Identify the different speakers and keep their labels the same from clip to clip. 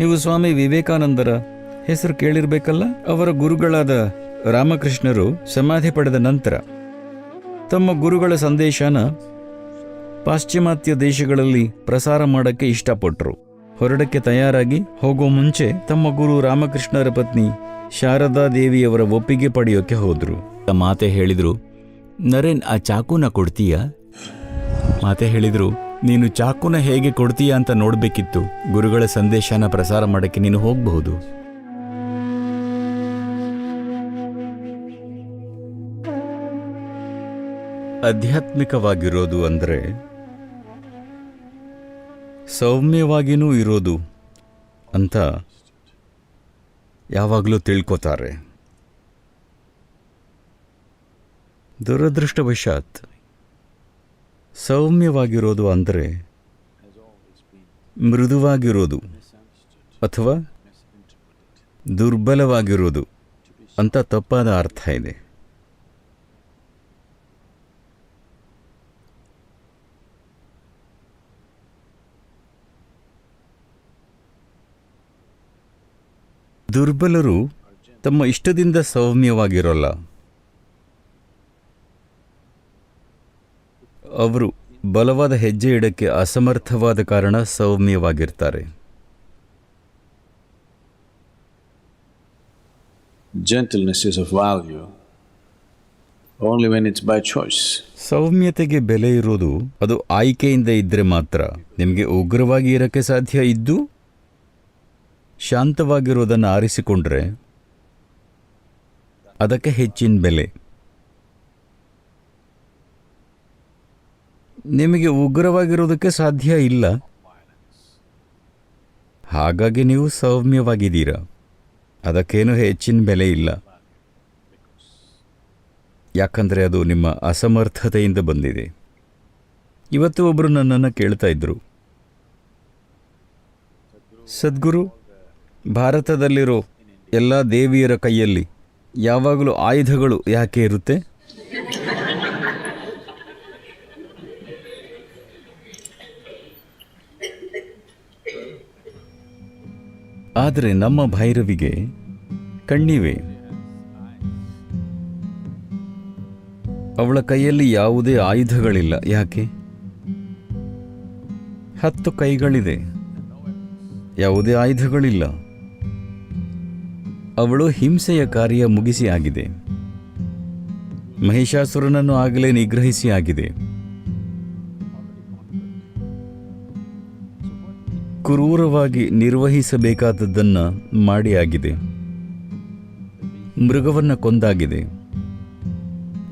Speaker 1: ನೀವು ಸ್ವಾಮಿ ವಿವೇಕಾನಂದರ ಹೆಸರು ಕೇಳಿರ್ಬೇಕಲ್ಲ? ಅವರ ಗುರುಗಳಾದ ರಾಮಕೃಷ್ಣರು ಸಮಾಧಿ ಪಡೆದ ನಂತರ ತಮ್ಮ ಗುರುಗಳ ಸಂದೇಶನ ಪಾಶ್ಚಿಮಾತ್ಯ ದೇಶಗಳಲ್ಲಿ ಪ್ರಸಾರ ಮಾಡಕ್ಕೆ ಇಷ್ಟಪಟ್ಟರು ಹೊರಡಕ್ಕೆ ತಯಾರಾಗಿ ಹೋಗೋ ಮುಂಚೆ ತಮ್ಮ ಗುರು ರಾಮಕೃಷ್ಣರ ಪತ್ನಿ ಶಾರದಾ ದೇವಿಯವರ ಒಪ್ಪಿಗೆ ಪಡೆಯೋಕೆ ಹೋದ್ರು. ಮಾತೆ ಹೇಳಿದ್ರು, ನರೇನ್, ಆ ಚಾಕುನ ಕೊಡ್ತೀಯಾ? ಮಾತೆ ಹೇಳಿದ್ರು ನೀನು ಚಾಕುನ ಹೇಗೆ ಕೊಡ್ತೀಯಾ ಅಂತ ನೋಡಬೇಕಿತ್ತು. ಗುರುಗಳ ಸಂದೇಶನ ಪ್ರಸಾರ ಮಾಡಕ್ಕೆ ನೀನು ಹೋಗಬಹುದು. ಆಧ್ಯಾತ್ಮಿಕವಾಗಿರೋದು ಅಂದರೆ ಸೌಮ್ಯವಾಗಿನೂ ಇರೋದು ಅಂತ ಯಾವಾಗಲೂ ತಿಳ್ಕೊತಾರೆ. ದುರದೃಷ್ಟವಶಾತ್ ಸೌಮ್ಯವಾಗಿರೋದು ಅಂದರೆ ಮೃದುವಾಗಿರೋದು ಅಥವಾ ದುರ್ಬಲವಾಗಿರೋದು ಅಂತ ತಪ್ಪಾದ ಅರ್ಥ ಇದೆ. ದುರ್ಬಲರು ತಮ್ಮ ಇಷ್ಟದಿಂದ ಸೌಮ್ಯವಾಗಿರೋಲ್ಲ. ಅವರು ಬಲವಾದ ಹೆಜ್ಜೆ ಇಡಕ್ಕೆ ಅಸಮರ್ಥವಾದ ಕಾರಣ ಸೌಮ್ಯವಾಗಿರ್ತಾರೆ.
Speaker 2: Gentleness is of value. Only when it's by choice.
Speaker 1: ಸೌಮ್ಯತೆಗೆ ಬೆಲೆ ಇರೋದು ಅದು ಆಯ್ಕೆಯಿಂದ ಇದ್ದರೆ ಮಾತ್ರ. ನಿಮಗೆ ಉಗ್ರವಾಗಿ ಇರಕ್ಕೆ ಸಾಧ್ಯ ಇದ್ದು? ಶಾಂತವಾಗಿರೋದನ್ನು ಆರಿಸಿಕೊಂಡ್ರೆ ಅದಕ್ಕೆ ಹೆಚ್ಚಿನ ಬೆಲೆ. ನಿಮಗೆ ಉಗ್ರವಾಗಿರೋದಕ್ಕೆ ಸಾಧ್ಯ ಇಲ್ಲ. ಹಾಗಾಗಿ ನೀವು ಸೌಮ್ಯವಾಗಿದ್ದೀರಾ? ಅದಕ್ಕೇನು ಹೆಚ್ಚಿನ ಬೆಲೆ ಇಲ್ಲ. ಯಾಕಂದರೆ ಅದು ನಿಮ್ಮ ಅಸಮರ್ಥತೆಯಿಂದ ಬಂದಿದೆ. ಇವತ್ತು ಒಬ್ಬರು ನನ್ನನ್ನು ಕೇಳ್ತಾ ಇದ್ರು. ಸದ್ಗುರು, ಭಾರತದಲ್ಲಿರೋ ಎಲ್ಲ ದೇವಿಯರ ಕೈಯಲ್ಲಿ ಯಾವಾಗಲೂ ಆಯುಧಗಳು ಯಾಕೆ ಇರುತ್ತೆ? ಆದರೆ ನಮ್ಮ ಭೈರವಿಗೆ ಕಣ್ಣಿವೆ. ಅವಳ ಕೈಯಲ್ಲಿ ಯಾವುದೇ ಆಯುಧಗಳಿಲ್ಲ. ಯಾಕೆ? ಹತ್ತು ಕೈಗಳಿದೆ. ಯಾವುದೇ ಆಯುಧಗಳಿಲ್ಲ. ಅವಳು ಹಿಂಸೆಯ ಕಾರ್ಯ ಮುಗಿಸಿ ಆಗಿದೆ. ಮಹಿಷಾಸುರನನ್ನು ಆಗಲೇ ನಿಗ್ರಹಿಸಿ ಆಗಿದೆ. ಕ್ರೂರವಾಗಿ ನಿರ್ವಹಿಸಬೇಕಾದದ್ದನ್ನು ಮಾಡಿ ಆಗಿದೆ. ಮೃಗವನ್ನು ಕೊಂದಾಗಿದೆ.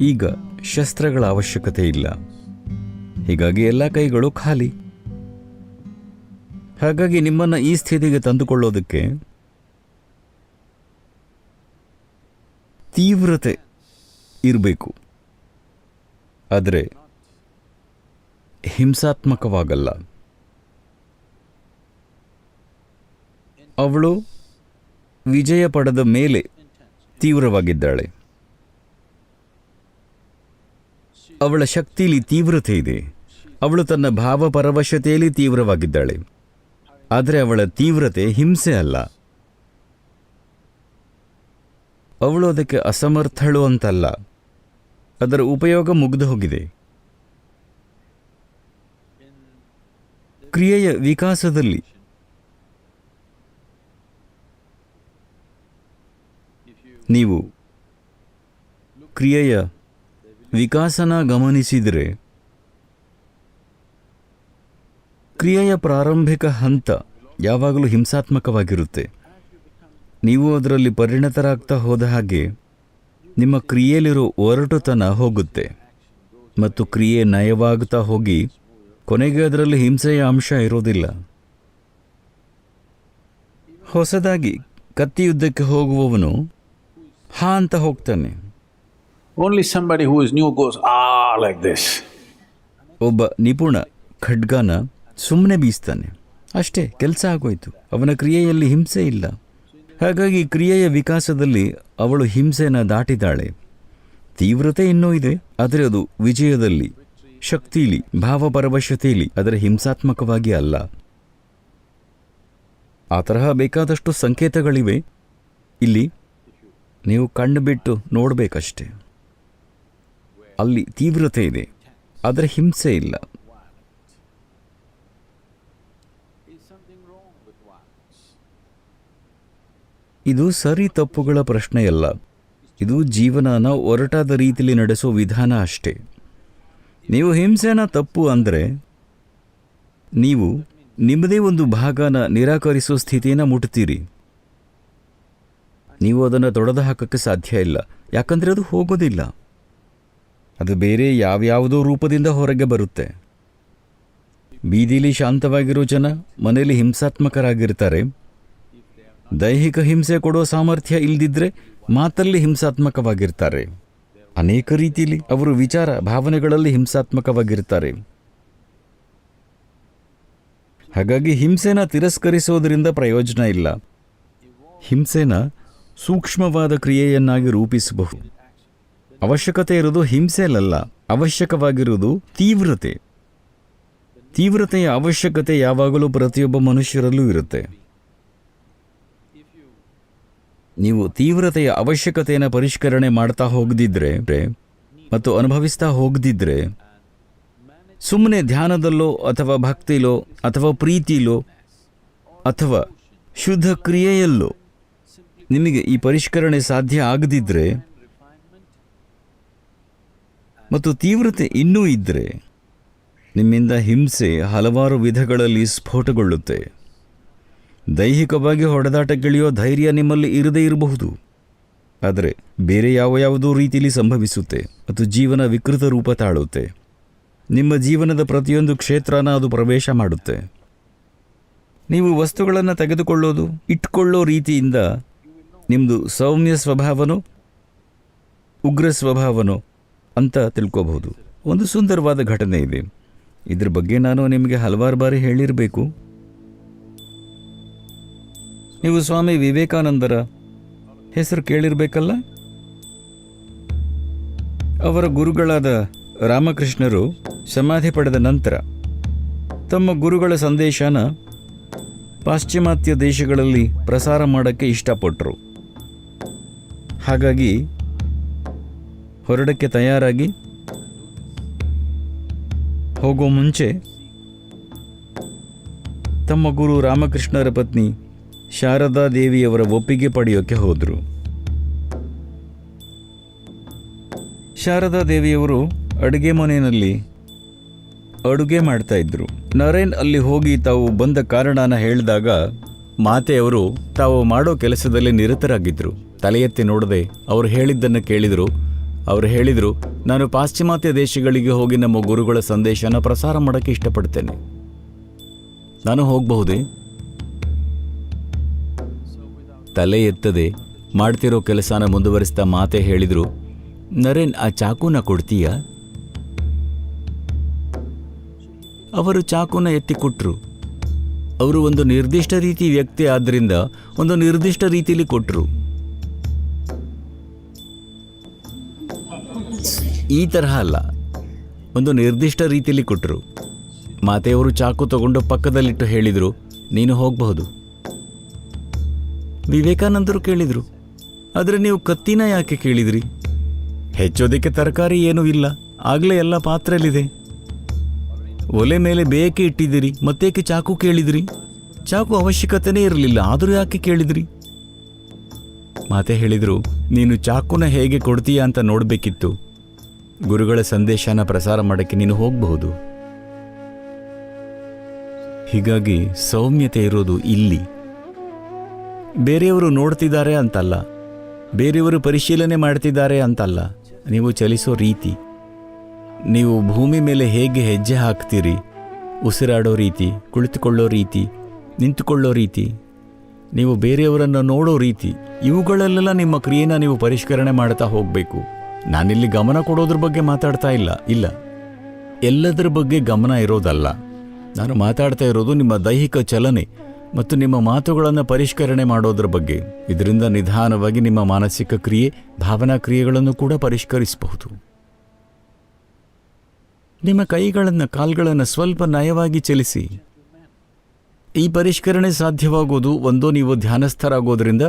Speaker 1: ಈಗ ಶಸ್ತ್ರಗಳ ಅವಶ್ಯಕತೆ ಇಲ್ಲ. ಹೀಗಾಗಿ ಎಲ್ಲ ಕೈಗಳು ಖಾಲಿ. ಹಾಗಾಗಿ ನಿಮ್ಮನ್ನು ಈ ಸ್ಥಿತಿಗೆ ತಂದುಕೊಳ್ಳೋದಕ್ಕೆ ತೀವ್ರತೆ ಇರಬೇಕು. ಆದರೆ ಹಿಂಸಾತ್ಮಕವಾಗಲ್ಲ. ಅವಳು ವಿಜಯ ಪಡೆದ ಮೇಲೆ ತೀವ್ರವಾಗಿದ್ದಾಳೆ. ಅವಳ ಶಕ್ತಿಲಿ ತೀವ್ರತೆ ಇದೆ. ಅವಳು ತನ್ನ ಭಾವಪರವಶತೆಯಲ್ಲಿ ತೀವ್ರವಾಗಿದ್ದಾಳೆ. ಆದರೆ ಅವಳ ತೀವ್ರತೆ ಹಿಂಸೆ ಅಲ್ಲ. ಅವಳು ಅದಕ್ಕೆ ಅಸಮರ್ಥಳು ಅಂತಲ್ಲ. ಅದರ ಉಪಯೋಗ ಮುಗಿದು ಹೋಗಿದೆ. ಕ್ರಿಯೆಯ ವಿಕಾಸದಲ್ಲಿ ನೀವು ಕ್ರಿಯೆಯ ವಿಕಾಸನ ಗಮನಿಸಿದರೆ, ಕ್ರಿಯೆಯ ಪ್ರಾರಂಭಿಕ ಹಂತ ಯಾವಾಗಲೂ ಹಿಂಸಾತ್ಮಕವಾಗಿರುತ್ತೆ. ನೀವು ಅದರಲ್ಲಿ ಪರಿಣತರಾಗ್ತಾ ಹೋದ ಹಾಗೆ ನಿಮ್ಮ ಕ್ರಿಯೆಯಲ್ಲಿರೋ ಒರಟುತನ ಹೋಗುತ್ತೆ ಮತ್ತು ಕ್ರಿಯೆ ನಯವಾಗ್ತಾ ಹೋಗಿ ಕೊನೆಗೆ ಅದರಲ್ಲಿ ಹಿಂಸೆಯ ಅಂಶ ಇರೋದಿಲ್ಲ. ಹೊಸದಾಗಿ ಕತ್ತಿಯುದ್ದಕ್ಕೆ ಹೋಗುವವನು ಹಾ ಅಂತ ಹೋಗ್ತಾನೆ.
Speaker 2: Only somebody who is new goes uh like this
Speaker 1: ಒಬ್ಬ ನಿಪುಣ ಖಡ್ಗಾನ ಸುಮ್ಮನೆ ಬೀಸ್ತಾನೆ. ಅಷ್ಟೇ ಕೆಲಸ ಆಗೋಯ್ತು. ಅವನ ಕ್ರಿಯೆಯಲ್ಲಿ ಹಿಂಸೆ ಇಲ್ಲ. ಹಾಗಾಗಿ ಕ್ರಿಯೆಯ ವಿಕಾಸದಲ್ಲಿ ಅವಳು ಹಿಂಸೆನ ದಾಟಿದಾಳೆ. ತೀವ್ರತೆ ಇನ್ನೂ ಇದೆ ಆದರೆ ಅದು ವಿಜಯದಲ್ಲಿ ಶಕ್ತಿಲಿ ಭಾವಪರವಶತೆಯಲ್ಲಿ ಅದರ ಹಿಂಸಾತ್ಮಕವಾಗಿ ಅಲ್ಲ. ಆ ತರಹ ಬೇಕಾದಷ್ಟು ಸಂಕೇತಗಳಿವೆ. ಇಲ್ಲಿ ನೀವು ಕಣ್ಣು ಬಿಟ್ಟು ನೋಡಬೇಕಷ್ಟೆ. ಅಲ್ಲಿ ತೀವ್ರತೆ ಇದೆ. ಆದರೆ ಹಿಂಸೆ ಇಲ್ಲ. ಇದು ಸರಿ ತಪ್ಪುಗಳ ಪ್ರಶ್ನೆಯಲ್ಲ. ಇದು ಜೀವನನ ಒರಟಾದ ರೀತಿಯಲ್ಲಿ ನಡೆಸೋ ವಿಧಾನ ಅಷ್ಟೇ. ನೀವು ಹಿಂಸೆನ ತಪ್ಪು ಅಂದರೆ ನೀವು ನಿಮ್ಮದೇ ಒಂದು ಭಾಗನ ನಿರಾಕರಿಸೋ ಸ್ಥಿತಿಯನ್ನು ಮುಟ್ತೀರಿ. ನೀವು ಅದನ್ನು ತೊಡೆದು ಹಾಕೋಕ್ಕೆ ಸಾಧ್ಯ ಇಲ್ಲ. ಯಾಕಂದರೆ ಅದು ಹೋಗೋದಿಲ್ಲ. ಅದು ಬೇರೆ ಯಾವ್ಯಾವುದೋ ರೂಪದಿಂದ ಹೊರಗೆ ಬರುತ್ತೆ. ಬೀದಿಲಿ ಶಾಂತವಾಗಿರೋ ಜನ, ಮನೆಯಲ್ಲಿ ಹಿಂಸಾತ್ಮಕರಾಗಿರ್ತಾರೆ. ದೈಹಿಕ ಹಿಂಸೆ ಕೊಡೋ ಸಾಮರ್ಥ್ಯ ಇಲ್ದಿದ್ರೆ ಮಾತಲ್ಲಿ ಹಿಂಸಾತ್ಮಕವಾಗಿರ್ತಾರೆ. ಅನೇಕ ರೀತಿಯಲ್ಲಿ ಅವರು ವಿಚಾರ, ಭಾವನೆಗಳಲ್ಲಿ ಹಿಂಸಾತ್ಮಕವಾಗಿರ್ತಾರೆ. ಹಾಗಾಗಿ ಹಿಂಸೆನ ತಿರಸ್ಕರಿಸೋದ್ರಿಂದ ಪ್ರಯೋಜನ ಇಲ್ಲ. ಹಿಂಸೆನ ಸೂಕ್ಷ್ಮವಾದ ಕ್ರಿಯೆಯನ್ನಾಗಿ ರೂಪಿಸಬಹುದು. ಅವಶ್ಯಕತೆ ಇರೋದು ಹಿಂಸೆಯಲ್ಲ ಅವಶ್ಯಕವಾಗಿರುವುದು ತೀವ್ರತೆ. ತೀವ್ರತೆಯ ಅವಶ್ಯಕತೆ ಯಾವಾಗಲೂ ಪ್ರತಿಯೊಬ್ಬ ಮನುಷ್ಯರಲ್ಲೂ ಇರುತ್ತೆ. ನೀವು ತೀವ್ರತೆಯ ಅವಶ್ಯಕತೆಯನ್ನು ಪರಿಷ್ಕರಣೆ ಮಾಡ್ತಾ ಹೋಗದಿದ್ರೆ, ಮತ್ತು ಅನುಭವಿಸ್ತಾ ಹೋಗದಿದ್ರೆ ಸುಮ್ಮನೆ ಧ್ಯಾನದಲ್ಲೋ ಅಥವಾ ಭಕ್ತಿಲೋ ಅಥವಾ ಪ್ರೀತಿಲೋ ಅಥವಾ ಶುದ್ಧ ಕ್ರಿಯೆಯಲ್ಲೋ ನಿಮಗೆ ಈ ಪರಿಷ್ಕರಣೆ ಸಾಧ್ಯ ಆಗದಿದ್ದರೆ ಮತ್ತು ತೀವ್ರತೆ ಇನ್ನೂ ಇದ್ದರೆ ನಿಮ್ಮಿಂದ ಹಿಂಸೆ ಹಲವಾರು ವಿಧಗಳಲ್ಲಿ ಸ್ಫೋಟಗೊಳ್ಳುತ್ತೆ. ದೈಹಿಕವಾಗಿ ಹೊಡೆದಾಟಕ್ಕಿಳಿಯೋ ಧೈರ್ಯ ನಿಮ್ಮಲ್ಲಿ ಇರದೇ ಇರಬಹುದು. ಆದರೆ ಬೇರೆ ಯಾವ ಯಾವುದೋ ರೀತಿಯಲ್ಲಿ ಸಂಭವಿಸುತ್ತೆ ಮತ್ತು ಜೀವನ ವಿಕೃತ ರೂಪ ತಾಳುತ್ತೆ. ನಿಮ್ಮ ಜೀವನದ ಪ್ರತಿಯೊಂದು ಕ್ಷೇತ್ರನ ಅದು ಪ್ರವೇಶ ಮಾಡುತ್ತೆ. ನೀವು ವಸ್ತುಗಳನ್ನು ತೆಗೆದುಕೊಳ್ಳೋದು, ಇಟ್ಕೊಳ್ಳೋ ರೀತಿಯಿಂದ ನಿಮ್ಮದು ಸೌಮ್ಯ ಸ್ವಭಾವನೋ, ಉಗ್ರ ಸ್ವಭಾವನೋ ಅಂತ ತಿಳ್ಕೋಬಹುದು. ಒಂದು ಸುಂದರವಾದ ಘಟನೆ ಇದೆ. ಇದ್ರ ಬಗ್ಗೆ ನಾನು ನಿಮಗೆ ಹಲವಾರು ಬಾರಿ ಹೇಳಿರಬೇಕು. ನೀವು ಸ್ವಾಮಿ ವಿವೇಕಾನಂದರ ಹೆಸರು ಕೇಳಿರಬೇಕಲ್ಲ? ಅವರ ಗುರುಗಳಾದ ರಾಮಕೃಷ್ಣರು ಸಮಾಧಿ ಪಡೆದ ನಂತರ ತಮ್ಮ ಗುರುಗಳ ಸಂದೇಶನ ಪಾಶ್ಚಿಮಾತ್ಯ ದೇಶಗಳಲ್ಲಿ ಪ್ರಸಾರ ಮಾಡೋಕ್ಕೆ ಇಷ್ಟಪಟ್ಟರು ಹಾಗಾಗಿ ಹೊರಡಕ್ಕೆ ತಯಾರಾಗಿ ಹೋಗೋ ಮುಂಚೆ ತಮ್ಮ ಗುರು ರಾಮಕೃಷ್ಣರ ಪತ್ನಿ ಶಾರದಾ ದೇವಿಯವರ ಒಪ್ಪಿಗೆ ಪಡೆಯೋಕೆ ಹೋದರು. ಶಾರದಾ ದೇವಿಯವರು ಅಡುಗೆ ಮನೆಯಲ್ಲಿ ಅಡುಗೆ ಮಾಡ್ತಾ ಇದ್ರು. ನರೇನ್ ಅಲ್ಲಿ ಹೋಗಿ ತಾವು ಬಂದ ಕಾರಣನ ಹೇಳಿದಾಗ ಮಾತೆಯವರು ತಾವು ಮಾಡೋ ಕೆಲಸದಲ್ಲಿ ನಿರತರಾಗಿದ್ದರು ತಲೆ ಎತ್ತಿ ನೋಡದೆ ಅವರು ಹೇಳಿದ್ದನ್ನು ಕೇಳಿದರು. ಅವರು ಹೇಳಿದರು, ನಾನು ಪಾಶ್ಚಿಮಾತ್ಯ ದೇಶಗಳಿಗೆ ಹೋಗಿ ನಮ್ಮ ಗುರುಗಳ ಸಂದೇಶನ ಪ್ರಸಾರ ಮಾಡೋಕ್ಕೆ ಇಷ್ಟಪಡ್ತೇನೆ. ನಾನು ಹೋಗಬಹುದೇ? ತಲೆ ಎತ್ತದೆ ಮಾಡ್ತಿರೋ ಕೆಲಸನ ಮುಂದುವರಿಸ್ತಾ ಮಾತೆ ಹೇಳಿದರು, ನರೇನ್, ಆ ಚಾಕುನ ಕೊಡ್ತೀಯಾ? ಅವರು ಚಾಕುನ ಎತ್ತಿ ಕೊಟ್ರು. ಅವರು ಒಂದು ನಿರ್ದಿಷ್ಟ ರೀತಿ ವ್ಯಕ್ತಿ ಆದ್ರಿಂದ ಒಂದು ನಿರ್ದಿಷ್ಟ ರೀತಿಯಲ್ಲಿ ಕೊಟ್ಟರು ಈ ತರಹ ಅಲ್ಲ. ಒಂದು ನಿರ್ದಿಷ್ಟ ರೀತಿಯಲ್ಲಿ ಕೊಟ್ಟರು ಮಾತೆಯವರು ಚಾಕು ತಗೊಂಡು ಪಕ್ಕದಲ್ಲಿಟ್ಟು ಹೇಳಿದರು, ನೀನು ಹೋಗಬಹುದು. ವಿವೇಕಾನಂದರು ಕೇಳಿದರು, ಆದರೆ ನೀವು ಕತ್ತಿನ ಯಾಕೆ ಕೇಳಿದ್ರಿ? ಹೆಚ್ಚೋದಕ್ಕೆ ತರಕಾರಿ ಏನೂ ಇಲ್ಲ. ಆಗಲೇ ಎಲ್ಲ ಪಾತ್ರೆಯಲ್ಲಿದೆ. ಒಲೆ ಮೇಲೆ ಬೇಕೆ ಇಟ್ಟಿದ್ದೀರಿ, ಮತ್ತೇಕೆ ಚಾಕು ಕೇಳಿದ್ರಿ? ಚಾಕು ಅವಶ್ಯಕತೆನೇ ಇರಲಿಲ್ಲ, ಆದರೂ ಯಾಕೆ ಕೇಳಿದ್ರಿ? ಮಾತೆ ಹೇಳಿದ್ರು, ನೀನು ಚಾಕುನ ಹೇಗೆ ಕೊಡ್ತೀಯ ಅಂತ ನೋಡಬೇಕಿತ್ತು. ಗುರುಗಳ ಸಂದೇಶನ ಪ್ರಸಾರ ಮಾಡೋಕ್ಕೆ ನೀನು ಹೋಗಬಹುದು. ಹೀಗಾಗಿ ಸೌಮ್ಯತೆ ಇರೋದು ಇಲ್ಲಿ. ಬೇರೆಯವರು ನೋಡ್ತಿದ್ದಾರೆ ಅಂತಲ್ಲ, ಬೇರೆಯವರು ಪರಿಶೀಲನೆ ಮಾಡ್ತಿದ್ದಾರೆ ಅಂತಲ್ಲ, ನೀವು ಚಲಿಸೋ ರೀತಿ. ನೀವು ಭೂಮಿ ಮೇಲೆ ಹೇಗೆ ಹೆಜ್ಜೆ ಹಾಕ್ತೀರಿ? ಉಸಿರಾಡೋ ರೀತಿ, ಕುಳಿತುಕೊಳ್ಳೋ ರೀತಿ, ನಿಂತುಕೊಳ್ಳೋ ರೀತಿ. ನೀವು ಬೇರೆಯವರನ್ನು ನೋಡೋ ರೀತಿ. ಇವುಗಳಲ್ಲೆಲ್ಲ ನಿಮ್ಮ ಕ್ರಿಯೆನ ನೀವು ಪರಿಷ್ಕರಣೆ ಮಾಡ್ತಾ ಹೋಗಬೇಕು. ನಾನಿಲ್ಲಿ ಗಮನ ಕೊಡೋದ್ರ ಬಗ್ಗೆ ಮಾತಾಡ್ತಾ ಇಲ್ಲ ಇಲ್ಲ. ಎಲ್ಲದರ ಬಗ್ಗೆ ಗಮನ ಇರೋದಲ್ಲ. ನಾನು ಮಾತಾಡ್ತಾ ಇರೋದು ನಿಮ್ಮ ದೈಹಿಕ ಚಲನೆ ಮತ್ತು ನಿಮ್ಮ ಮಾತುಗಳನ್ನು ಪರಿಷ್ಕರಣೆ ಮಾಡೋದ್ರ ಬಗ್ಗೆ. ಇದರಿಂದ ನಿಧಾನವಾಗಿ ನಿಮ್ಮ ಮಾನಸಿಕ ಕ್ರಿಯೆ, ಭಾವನಾ ಕ್ರಿಯೆಗಳನ್ನು ಕೂಡ ಪರಿಷ್ಕರಿಸಬಹುದು. ನಿಮ್ಮ ಕೈಗಳನ್ನು ಕಾಲ್ಗಳನ್ನು ಸ್ವಲ್ಪ ನಯವಾಗಿ ಚಲಿಸಿ. ಈ ಪರಿಷ್ಕರಣೆ ಸಾಧ್ಯವಾಗುವುದು ಒಂದೋ ನೀವು ಧ್ಯಾನಸ್ಥರಾಗೋದ್ರಿಂದ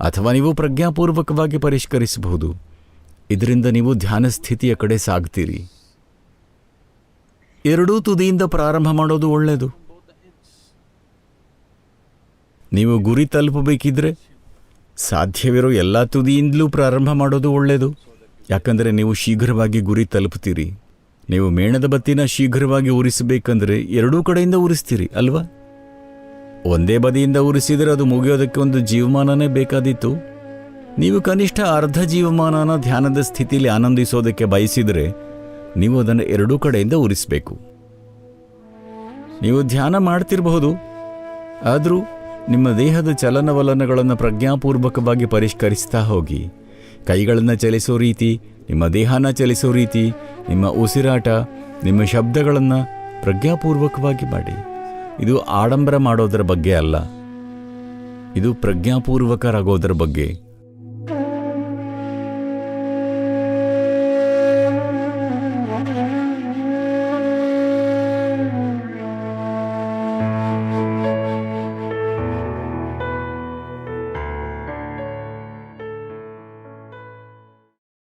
Speaker 1: ಅಥವಾ ನೀವು ಪ್ರಜ್ಞಾಪೂರ್ವಕವಾಗಿ ಪರಿಷ್ಕರಿಸಬಹುದು. ಇದರಿಂದ ನೀವು ಧ್ಯಾನ ಸ್ಥಿತಿಯ ಕಡೆ ಸಾಗ್ತೀರಿ. ಎರಡೂ ತುದಿಯಿಂದ ಪ್ರಾರಂಭ ಮಾಡೋದು ಒಳ್ಳೆಯದು ನೀವು ಗುರಿ ತಲುಪಬೇಕಿದ್ರೆ ಸಾಧ್ಯವಿರೋ ಎಲ್ಲ ತುದಿಯಿಂದಲೂ ಪ್ರಾರಂಭ ಮಾಡೋದು ಒಳ್ಳೆಯದು ಯಾಕಂದರೆ ನೀವು ಶೀಘ್ರವಾಗಿ ಗುರಿ ತಲುಪ್ತೀರಿ ನೀವು ಮೇಣದ ಬತ್ತಿನ ಶೀಘ್ರವಾಗಿ ಉರಿಸಬೇಕಂದ್ರೆ ಎರಡೂ ಕಡೆಯಿಂದ ಉರಿಸ್ತೀರಿ, ಅಲ್ವಾ? ಒಂದೇ ಬದಿಯಿಂದ ಉರಿಸಿದರೆ ಅದು ಮುಗಿಯೋದಕ್ಕೆ ಒಂದು ಜೀವಮಾನನೇ ಬೇಕಾದೀತು. ನೀವು ಕನಿಷ್ಠ ಅರ್ಧ ಜೀವಮಾನನ ಧ್ಯಾನದ ಸ್ಥಿತಿಯಲ್ಲಿ ಆನಂದಿಸೋದಕ್ಕೆ ಬಯಸಿದರೆ ನೀವು ಅದನ್ನು ಎರಡೂ ಕಡೆಯಿಂದ ಉರಿಸಬೇಕು. ನೀವು ಧ್ಯಾನ ಮಾಡ್ತಿರಬಹುದು, ಆದರೂ ನಿಮ್ಮ ದೇಹದ ಚಲನವಲನಗಳನ್ನು ಪ್ರಜ್ಞಾಪೂರ್ವಕವಾಗಿ ಪರಿಷ್ಕರಿಸ್ತಾ ಹೋಗಿ, ಕೈಗಳನ್ನು ಚಲಿಸೋ ರೀತಿ ನಿಮ್ಮ ದೇಹನ ಚಲಿಸೋ ರೀತಿ, ನಿಮ್ಮ ಉಸಿರಾಟ, ನಿಮ್ಮ ಶಬ್ದಗಳನ್ನು ಪ್ರಜ್ಞಾಪೂರ್ವಕವಾಗಿ ಮಾಡಿ. ಇದು ಆಡಂಬರ ಮಾಡೋದರ ಬಗ್ಗೆ ಅಲ್ಲ. ಇದು ಪ್ರಜ್ಞಾಪೂರ್ವಕರಾಗೋದರ ಬಗ್ಗೆ.